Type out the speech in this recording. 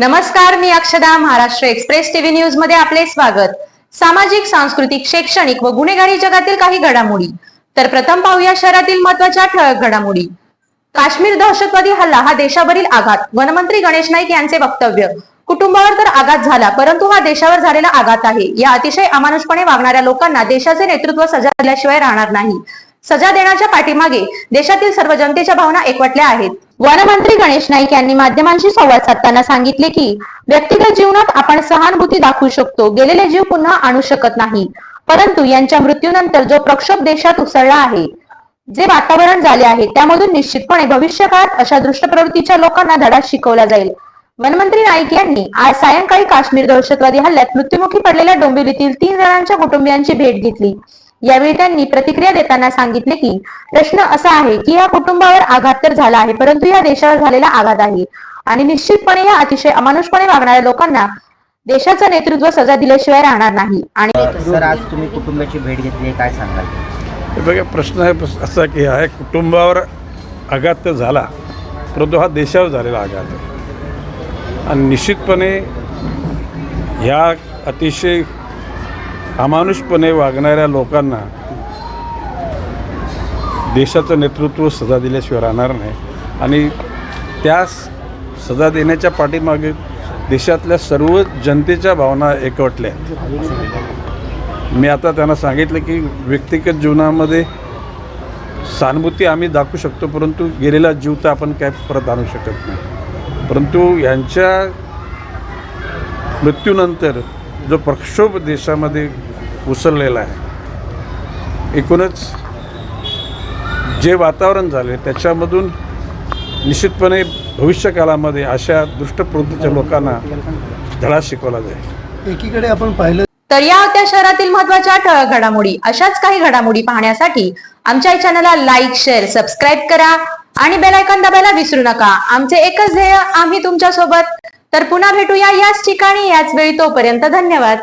नमस्कार मी अक्षदा Maharashtra express TV न्यूजमध्ये आपले स्वागत. सामाजिक सांस्कृतिक शैक्षणिक व गुन्हेगारी जगातील काही घडामोडी. तर प्रथम पाहूया शहरातील महत्त्वाच्या ठळक घडामोडी. काश्मीर दहशतवादी हल्ला हा देशावरील आघात. वनमंत्री गणेश नाईक यांचे वक्तव्य. कुटुंबावर तर आघात झाला परंतु हा देशावर झालेला आघात आहे. या अतिशय अमानुषपणे वागणाऱ्या लोकांना देशाचे नेतृत्व सजा दिल्याशिवाय राहणार नाही. सजा देण्याच्या पाठीमागे देशातील सर्व जनतेच्या भावना एकवटल्या आहेत. वनमंत्री गणेश नाईक यांनी माध्यमांशी संवाद साधताना सांगितले की व्यक्तिगत जीवनात आपण सहानुभूती दाखवू शकतो. गेलेले जीव पुन्हा आणू शकत नाही. परंतु यांच्या मृत्यूनंतर जो प्रक्षोभ देशात उसळला आहे जे वातावरण झाले आहे त्यामधून निश्चितपणे भविष्यकाळात अशा दृष्ट प्रवृत्तीच्या लोकांना धडा शिकवला जाईल. वनमंत्री नाईक यांनी आज सायंकाळी काश्मीर दहशतवादी हल्ल्यात मृत्युमुखी पडलेल्या डोंबिवलीतील तीन जणांच्या कुटुंबियांची भेट घेतली. यावेळी त्यांनी प्रतिक्रिया देताना सांगितले की प्रश्न असा आहे की या कुटुंबावर आघात तर झाला आहे परंतु या देशावर झालेला आघात आहे. आणि निश्चितपणे या अतिशय अमानुषपणे वागणाऱ्या लोकांना देशाचं नेतृत्व सजा दिल्याशिवाय राहणार नाही. आणि सर आज तुम्ही कुटुंबाची भेट घेतली काय सांगाल? हे बघा प्रश्न आहे असा की हा कुटुंबावर आघात तर झाला परंतु हा देशावर झालेला आघात आहे. आणि निश्चितपणे ह्या अतिशय अमानुषपणे वागणाऱ्या लोकांना देशाचं नेतृत्व सजा दिल्याशिवाय राहणार नाही. आणि त्या सजा देण्याच्या पाठीमागे देशातल्या सर्व जनतेच्या भावना एकवटल्या मी आता त्यांना सांगितलं की व्यक्तिगत जीवनामध्ये सहानुभूती आम्ही दाखवू शकतो परंतु गेलेला जीव तर आपण काय परत आणू शकत नाही. परंतु यांच्या मृत्यूनंतर जो प्रक्षोभ देशामध्ये उसळलेला आहे. एकूणच जे वातावरण झाले त्याच्यामधून निश्चितपणे भविष्यकाळामध्ये अशा दुष्टप्रवृत्तीच्या लोकांना धडा शिकवला जाईल. एकीकडे आपण पाहिलं तर या होत्या शहरातील महत्त्वाच्या ठळक घडामोडी. अशाच काही घडामोडी पाहण्यासाठी आमच्या चॅनलला लाईक शेअर सबस्क्राईब करा आणि बेल आयकॉन दाबायला विसरू नका. आमचे एकच ध्येय आम्ही तुमच्यासोबत तर पुन्हा भेटूया याच ठिकाणी याच वेळी तोपर्यंत धन्यवाद.